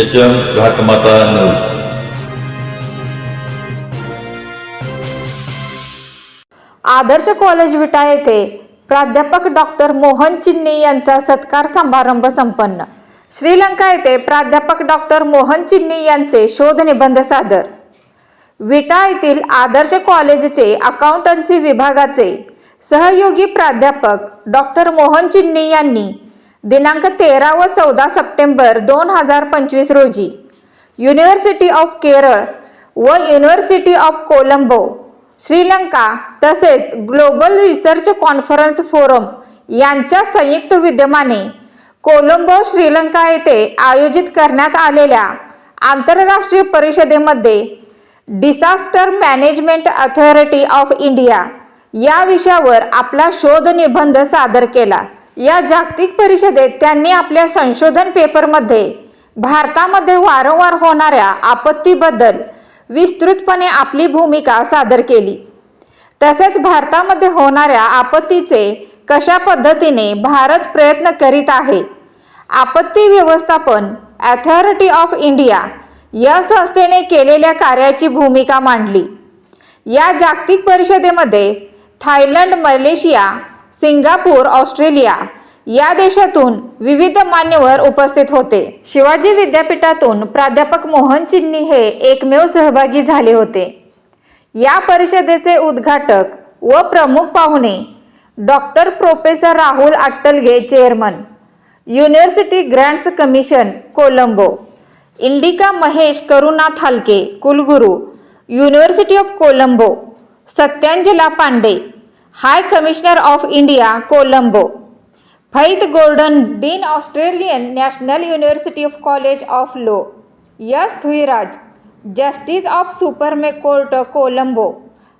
H M Ghatmata news Adarsh college Vita येथे प्राध्यापक doctor Mohan चिन्नी यांचा सत्कार समारंभ संपन्न श्रीलंका येथे प्राध्यापक डॉक्टर मोहन चिन्नी यांचे शोध निबंध सादर विटा येथील आदर्श कॉलेजचे अकाउंटन्सी विभागाचे सहयोगी प्राध्यापक डॉक्टर मोहन चिन्नी यांनी दिनांक तेरा व चौदा सप्टेंबर दोन हजार पंचवीस रोजी युनिव्हर्सिटी ऑफ केरळ व युनिव्हर्सिटी ऑफ कोलंबो श्रीलंका तसेच ग्लोबल रिसर्च कॉन्फरन्स फोरम यांच्या संयुक्त विद्यमाने कोलंबो श्रीलंका येथे आयोजित करण्यात आलेल्या आंतरराष्ट्रीय परिषदेमध्ये Disaster Management Authority of India या विषयावर आपला शोध निबंध सादर केला. या जागतिक परिषदेत त्यांनी आपल्या संशोधन पेपरमध्ये भारतामध्ये वारंवार होणाऱ्या आपत्तीबद्दल विस्तृतपणे आपली भूमिका सादर केली. तसेच भारतामध्ये होणाऱ्या आपत्तीचे कशा पद्धतीने भारत प्रयत्न करीत आहे आपत्ती व्यवस्थापन अथॉरिटी ऑफ इंडिया या संस्थेने केलेल्या कार्याची भूमिका मांडली. या जागतिक परिषदेमध्ये थायलंड मलेशिया सिंगापूर ऑस्ट्रेलिया या देशातून विविध मान्यवर उपस्थित होते. शिवाजी विद्यापीठातून प्राध्यापक मोहन चिन्नी हे एकमेव सहभागी झाले होते. या परिषदेचे उद्घाटक व प्रमुख पाहुणे doctor professor Rahul Attalage chairman University Grants Commission Colombo Indika Mahesh Karunathilake कुलगुरू University of Colombo Satyanjala Pande high commissioner of India Colombo. Faith Gordon dean Australian National University of college of law. S Thurairaja justice of supreme court Colombo.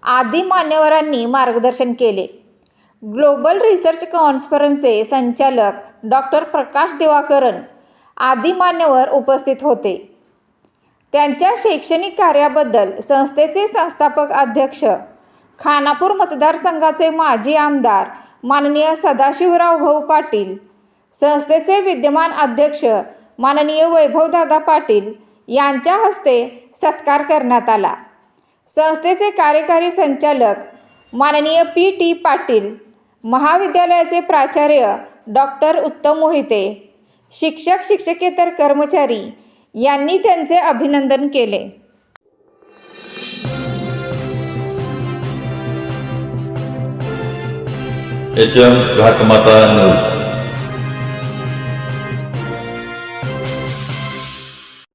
आदी मान्यवरांनी मार्गदर्शन केले. Global research कॉन्फरन्सचे संचालक doctor प्रकाश दिवाकरन आदी मान्यवर उपस्थित होते. त्यांच्या शैक्षणिक कार्याबद्दल संस्थेचे संस्थापक अध्यक्ष खानापूर मतदारसंघाचे माजी आमदार माननीय सदाशिवराव भाऊ पाटील संस्थेचे विद्यमान अध्यक्ष माननीय वैभवदादा पाटील यांच्या हस्ते सत्कार करण्यात आला. संस्थेचे कार्यकारी संचालक माननीय पी टी पाटील महाविद्यालयाचे प्राचार्य डॉक्टर उत्तम मोहिते शिक्षक शिक्षकेतर कर्मचारी यांनी त्यांचे अभिनंदन केले. H M Ghatmata news